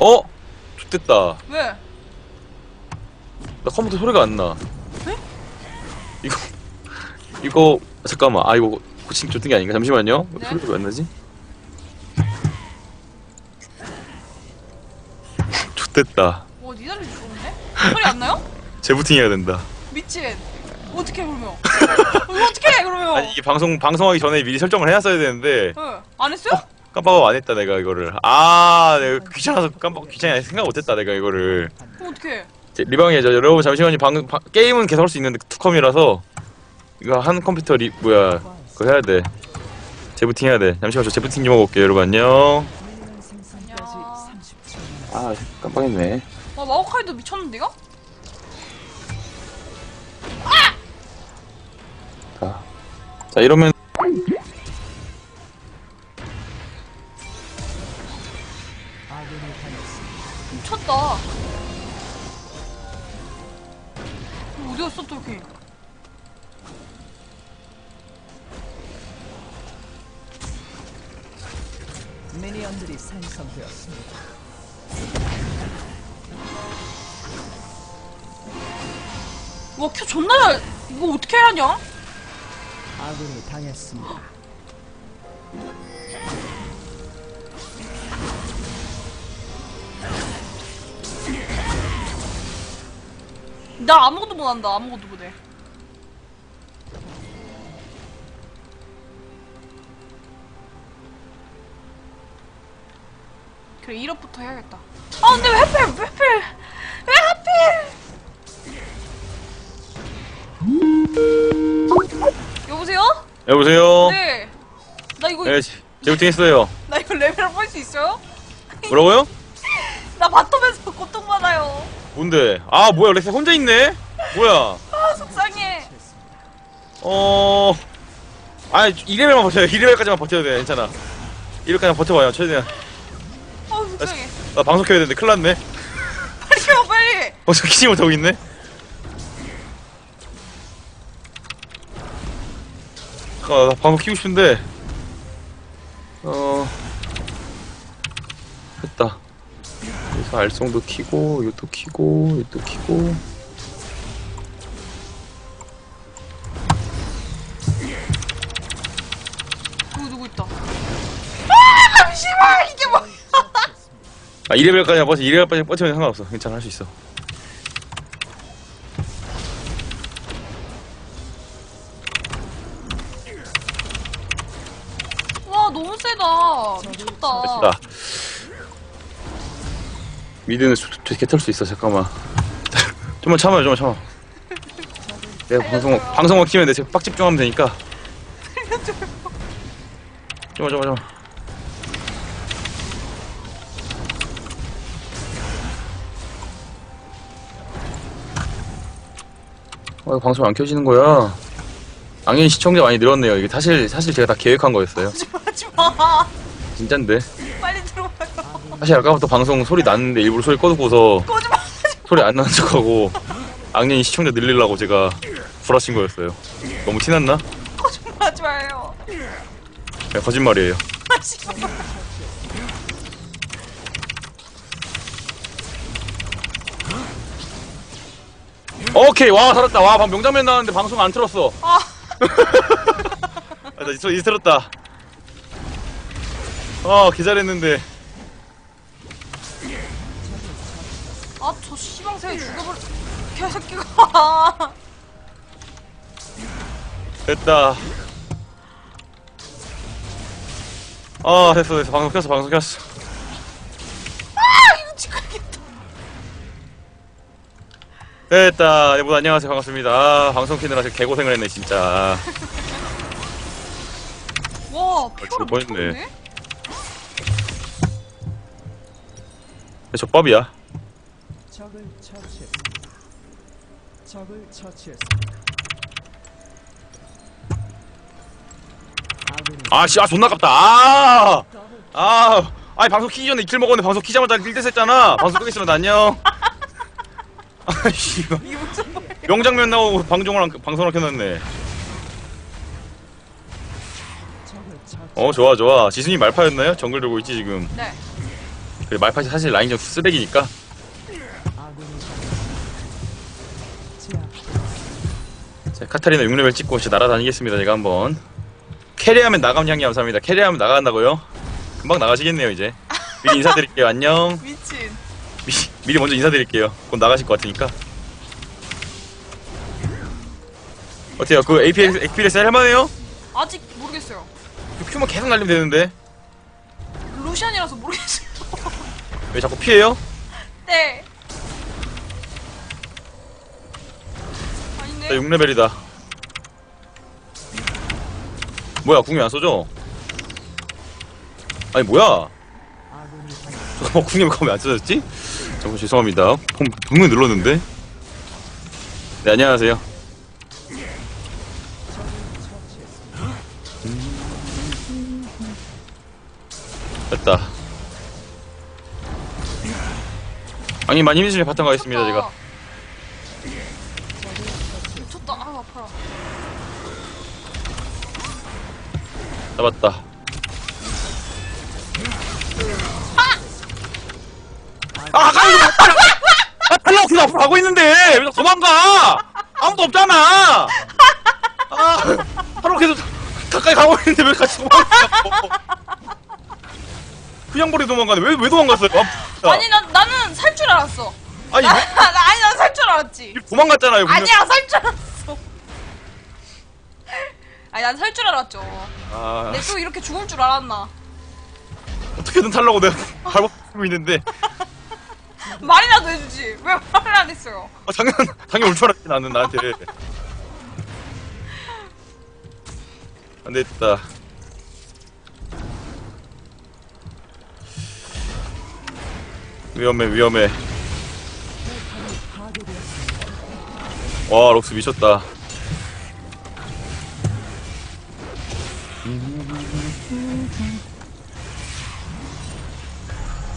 어? 좋됐다. 왜? 나 컴퓨터 소리가 안 나. 네? 이거 이거 잠깐만. 아 이거 좀뜬게 아닌가? 잠시만요. 네? 소리가 왜 안 나지? 좋됐다. 와 니달리 좋은데? 소리 안 나요? 재부팅 해야 된다. 미친. 어떻게 그러면? 이거 어떻게 그러면? 아니 이게 방송 방송하기 전에 미리 설정을 해놨어야 되는데 응. 안 했어요? 깜빡하고 안 했다 내가 이거를. 아 내가 귀찮아서 깜빡 귀찮아 생각 못했다 내가 이거를. 그럼 어떻게? 제- 리방이죠. 여러분 잠시만요. 방, 방- 게임은 계속 할 수 있는데 투컴이라서 이거 한 컴퓨터 리 뭐야 그거 해야 돼. 재부팅 해야 돼. 잠시만 저 재부팅 좀 하고 올게요. 여러분 안녕. 아 깜빡했네. 와 마오카이도 미쳤는데요? 자, 자 이러면 미쳤다. 어디 갔어 또 이렇게? 미니언들이 생성되었습니다. 와 큐 존나 잘. 이거 어떻게 해야 하냐? 아군이 당했습니다. 나 아무것도 못한다. 아무것도 못해. 그래 1업부터 해야겠다. 아 근데 왜 하필 왜 하필 왜 하필? 여보세요? 여보세요. 네. 나 이거 네, 재- 재부팅 했어요. 나 이거 레벨업 할 수 있어요? 뭐라고요? 나 바텀에서 고통받아요. 뭔데? 아 뭐야 렉스 혼자 있네? 뭐야? 아 속상해. 어... 아 2레벨만 버텨요 2레벨까지만 버텨도 돼 괜찮아 2레벨까지만 버텨봐요 최대한 아 속상해. 나 방송 켜야 되는데 큰일 났네 빨리 켜 빨리. 방송 키지 못하고 있네 잠깐만 나 방송 키고 싶은데 어... 됐다 여기서 알송도 키고 이것도 키고 이것도 키고 누구 누구 있다. 아 잠시만 이게 뭐? 아 2레벨까지만 버텨 2레벨까지 버티면 상관없어 괜찮아 할 수 있어 와 너무 세다. 미쳤다. 됐다. 미드는 좋게 털수 있어. 잠깐만. 좀만 참아요. 좀만 참아. 내가 방송 방송만 키면 돼. 제가 빡 집중하면 되니까. 좀만 좀만 좀만. 어, 방송 안 켜지는 거야. 당연히 시청자 많이 늘었네요. 이게 사실 사실 제가 다 계획한 거였어요. 하지 마. 진짠데. 빨리 들어와요. 사실 아까부터 방송 소리 났는데 일부러 소리 마. 소리 안 나는 척하고 악년이 시청자 늘리려고 제가 불하신 거였어요. 너무 티났나? 거짓말 하지 마요. 네, 거짓말이에요. 하지 마. 오케이 와 살았다 와방 명장면 나왔는데 방송 안 틀었어. 아. 아, 나 이제, 틀었다. 어 기다렸는데 저 씨방새에 죽여버려. 개새끼가. 됐다. 아 됐어 됐어 방송 켰어 방송 켰어. 아, 이거 찍어야겠다. 됐다 여러분 안녕하세요 반갑습니다. 아, 방송 키느라 제가 개고생을 했네 진짜. 와, 피부를 뻔했네. 미쳤네. 젖밥이야. 적을 처치했습니다. 적을 처치했습니다. 아씨 아 존나 깝다 아! 아 아니 방송 키기 전에 이킬 먹었는데 방송 키자마자 1대 했잖아 방송 끄겠으면 안녕 아씨 이거 이게 무슨 말이야? 명장면 나오고 방송을 안- 방송을 켜놨네 적을 처치. 어 좋아 좋아 지순이 말파였나요? 정글 들고 있지 지금 네. 그래 말파시 사실 라인전 쓰레기니까 자, 카타리나 6레벨 찍고 진짜 날아다니겠습니다 제가 한번 캐리하면 나감 향이 감사합니다 캐리하면 나간다고요? 금방 나가시겠네요 이제 미리 인사드릴게요 안녕 미친. 미, 미리 먼저 인사드릴게요 곧 나가실 것 같으니까 어때요 그 APS, APS 할만해요? 아직 모르겠어요. 그 큐만 계속 날리면 되는데 루시안이라서 모르겠어요. 왜 자꾸 피해요? 네. 나 아니네. 6레벨이다 뭐야 궁이 안 써져? 아니 뭐야 잠깐만 궁이 왜안 써졌지? 잠깐 죄송합니다 분- 분명히 눌렀는데 네 안녕하세요 됐다 아니 많이 힘드시면 바탕 가겠습니다 제가 미쳤다. 아 아파라. 잡았다 아 아까 이거 아 계속 앞으로 가고 있는데 왜 도망가 아무도 없잖아 아 하루 계속 가까이 가고 있는데 왜 같이 도망가냐고 그냥 버리고 도망가네 왜, 왜 도망갔어요 아, 아니 난 나는 살 줄 알았어. 아니 나, 왜, 나 아니 난 살 줄 알았지. 도망갔잖아요 분명. 아니야 살 줄 알았어. 아니 난 살 줄 알았죠. 아내또 이렇게 죽을 줄 알았나. 어떻게든 탈라고 내가 밟고 있는데 말이라도 해주지. 왜 말을 안 했어요? 아, 당연 당연 올 줄 알았지 나는 나한테 안 됐다 위험해 위험해 와 록스 미쳤다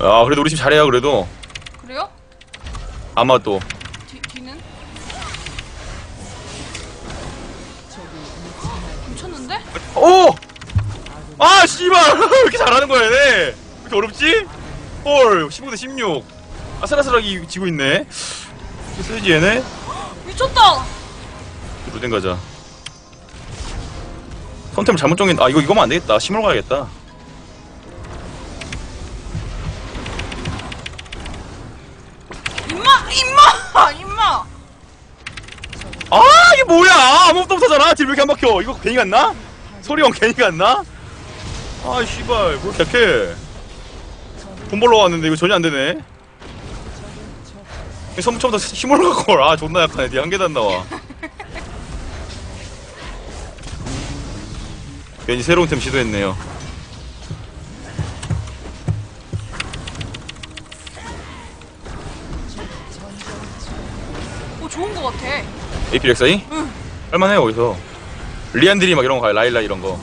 아 그래도 우리 팀 잘해요 그래도 그래요? 아마도 뒤 뒤는? 미쳤는데? 오! 아, 씨발! 왜 이렇게 잘하는 거야, 얘네? 왜 이렇게 어렵지? 헐, 15대 16. 아슬아슬하게 지고 있네. 쓰지, 얘네? 미쳤다. 루덴 가자. 선템을 잘못 정했, 아, 이거, 이거면 안 되겠다. 심으러 가야겠다. 임마 임마 임마. 아, 이게 뭐야! 아무것도 없어잖아! 딜왜 이렇게 안 박혀? 이거 괜히 갔나? 소리형 괜히 갔나? 아, 씨발, 뭘 이렇게 약해. 돈 벌러 왔는데 이거 전혀 안 되네. 처음, 처음부터 힘으로 갈걸. 아, 존나 약하네. 니한 개도 안 나와. 괜히 새로운 템 시도했네요. 오 좋은 거 같아. AP 렉사이? 응. 할만해요, 거기서. 리안드리 막 이런 거 가요. 라일라 이런 거.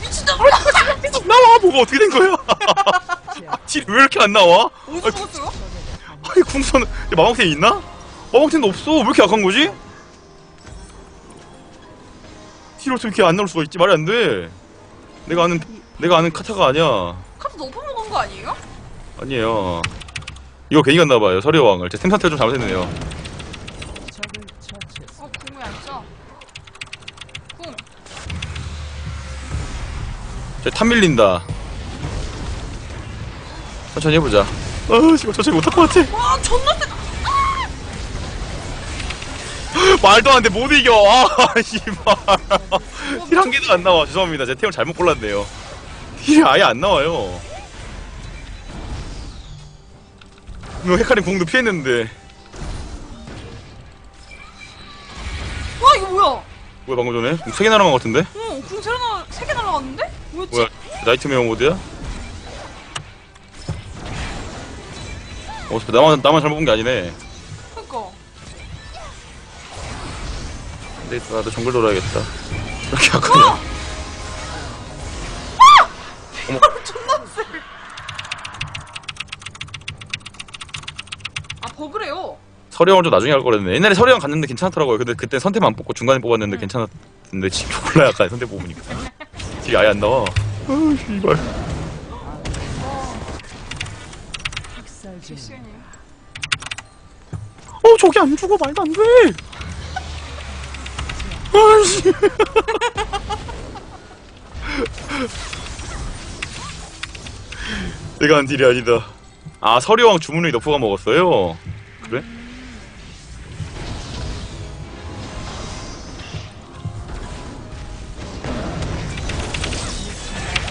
미친다. 계속 나와! 뭐가 어떻게 된 거야? 딜이 왜 이렇게 안 나와? 어디서 죽었어 궁선, 마방템 있나? 마방템도 없어. 왜 이렇게 약한 거지? 딜 어떻게 이렇게 안 나올 수가 있지? 말이 안 돼. 내가 아는, 내가 아는 카타가 아니야. 카드 높은 먹은 거 아니에요? 아니에요. 이거 괜히 갔나 봐요, 서리 왕을. 제템 상태를 좀 잘못했네요. 어 궁이 안 써. 궁. 쟤탑 밀린다. 천천히 해보자. 아, 씨발, 천천히 못할 것 같아. 와 존나 세다. 말도 안 돼, 못 이겨. 아, 씨발. 힐 한 개도 안 나와. 죄송합니다. 제 템을 잘못 골랐네요. 힐이 아예 안 나와요. 이거 헤카림 공도 피했는데. 와 이거 뭐야? 뭐야, 방금 전에? 세개 날아간 것 같은데? 어궁 세개 날 세개 날라갔는데? 뭐였지? 뭐야, 나이트메어 모드야? 어, 나만, 나만 잘못 본 게 아니네. 그니까. 근데 나도 정글 돌아야겠다. 이렇게 약하냐? 어머. 존나 세. 아 버그래요. 좀 나중에 할 거랬네. 옛날에 서리형 갔는데 괜찮더라고요. 근데 그때 선택만 뽑고 중간에 뽑았는데 괜찮았는데 지금 몰라 약간 선택 뽑으니까 딜이 아예 안 나와. 아 씨발. 실시간이에요. 어 저기 안 죽어 말도 안 돼. 아씨. 내가 한 딜이 아니다. 아 서리왕 주문을 너프가 먹었어요. 그래?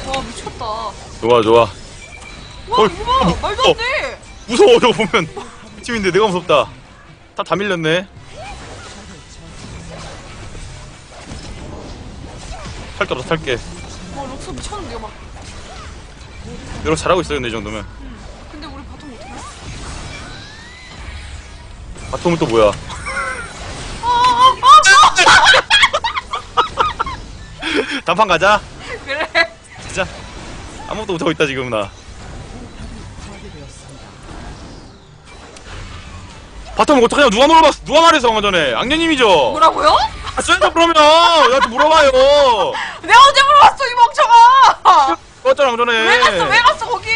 와 미쳤다. 와 좋아 좋아. 어, 이거 봐 어, 말도 어. 안 돼. 무서워 저거 보면 팀인데 내가 무섭다. 다 다 밀렸네. 탈 떨어서 탈게. 와 럭스 미쳤는데요 막. 이렇게 잘하고 있어요 근데 이 정도면. 근데 우리 바텀 못해? 바텀은 또 뭐야? 단판 가자. 그래. 진짜 아무것도 못하고 있다 지금 나. 바텀 어떡하냐 누가 물어봤어 누가 말했어 방금 전에 악녀님이죠? 뭐라고요? 아 쏘자 그러면 나한테 물어봐요. 내가 언제 물어봤어 이 멍청아. 그랬잖아 방금 전에. 왜 갔어 왜 갔어 거기?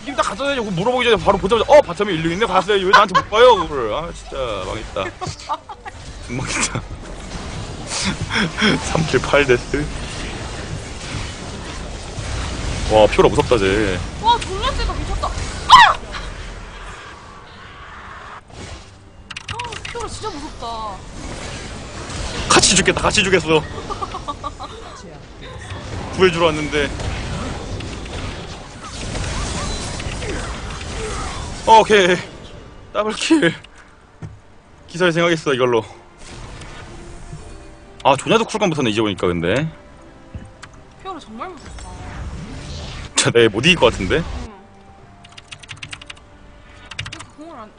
지금 딱 갔어야지 그거 물어보기 전에 바로 보자마자 어 바텀에 일로 있네 갔어요 왜 나한테 못 봐요 그걸 아 진짜 망했다 망했다 3킬 8데스 와 피오라 무섭다 쟤 와 졸라 세다 미쳤다. 아! 아 피오라 진짜 무섭다. 같이 죽겠다 같이 죽겠어 구해주러 왔는데 어, 오케이 더블킬 기사를 생각했어 이걸로 아 조냐도 쿨감부터는 이제 보니까 근데 피오라 정말 무섭다. 자, 내못 이길 것 같은데? 응. 이렇게 공을 안.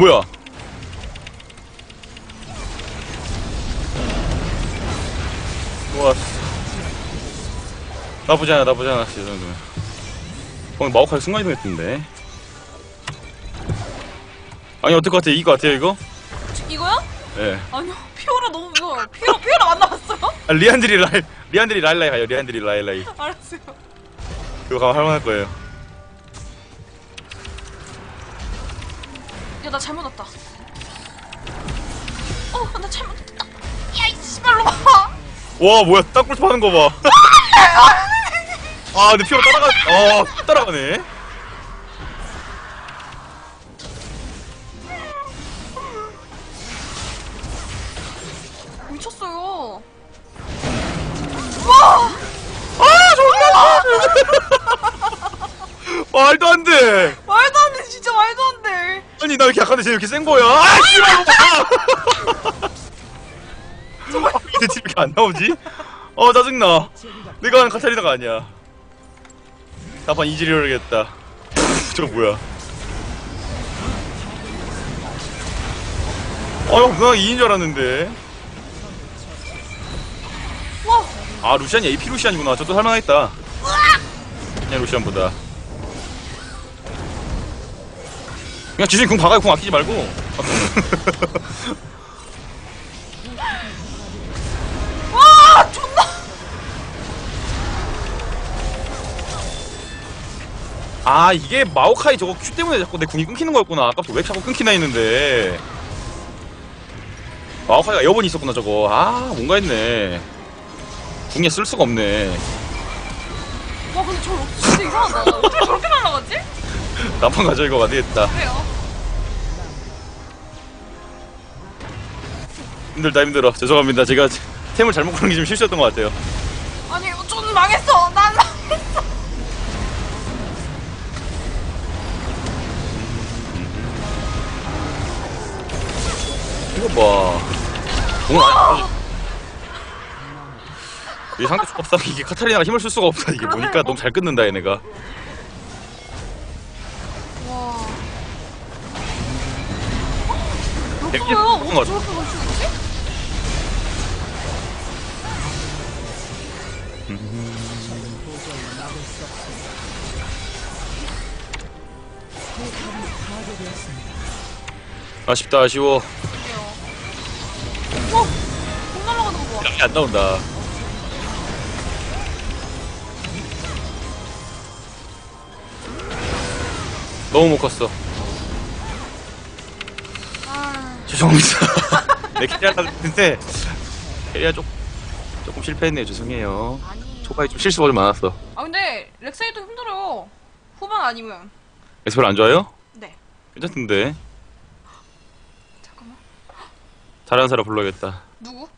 뭐야? 좋았어. 나쁘지 않아, 나쁘지 않아, 이 정도면. 방금 마우카이 순간이동했던데. 아니, 어떨 것 같아? 것 같아요, 이거? 이거야? 예. 아니요 피오라 너무 무서워요. 피오라 피오라 안 나왔어요? 아, 리안드리 라이, 리안드리 라일라이 가요, 리안드리 라일라이. 알았어요. 그거 가면 할만할 거예요. 야 나 잘못 왔다. 어나 잘못 왔다. 야이 씨발로 봐. 와, 뭐야, 땅굴 파는 거 봐. 아, 근데 피오라 따라가, 어, 따라가네. 미쳤어요. 와! 아, 존나! 말도 안 돼. 아니, 나 왜 이렇게 약한데 쟤 이렇게 센 거야? 아, 씨발! 이제 집 이렇게 안 나오지? 어, 짜증나. 내가 하는 카타리나가 아니야. 다판 이지리로 해야겠다. 저 뭐야? 어, 형, 누나 2인 줄 알았는데. 와! 아, 루시안이 AP 루시안이구나. 저도 할만하겠다. 그냥 루시안보다. 그냥 지순이 궁 박아요. 궁 아끼지 말고. 와! 존나! 아 이게 마오카이 저거 큐 때문에 자꾸 내 궁이 끊기는 거였구나 아까부터 왜 자꾸 끊기나 했는데 마오카이가 여번이 있었구나 저거 아 뭔가 했네 궁에 쓸 수가 없네 와, 근데 저 럭스 진짜 이상하다. 어떻게 저렇게 날아가지? 난판 가져 이거 안 되겠다 그래요. 힘들다 힘들어. 죄송합니다. 제가 템을 잘못 고른 게 좀 실수였던 것 같아요. 아니, 좀 망했어. 난 망했어. 이거 봐. 안이 상대 조합상 이게 카타리나가 힘을 쓸 수가 없다. 이게 보니까 너무 잘 끊는다 얘네가 것 어떻게. 저렇게. 아쉽다 아쉬워. 어? 공 날아가는 거 봐. 이안 나온다 너무 못 갔어 죄송합니다 내 캐리어 했는데 캐리어 조, 조금 실패했네요 죄송해요 아니에요. 초반에 좀 실수가 좀 많았어 아, 근데 렉사이도 힘들어요. 후반 아니면. 에스펠 안 좋아요? 네. 괜찮던데 잠깐만. 잘하는 사람 불러야겠다 누구?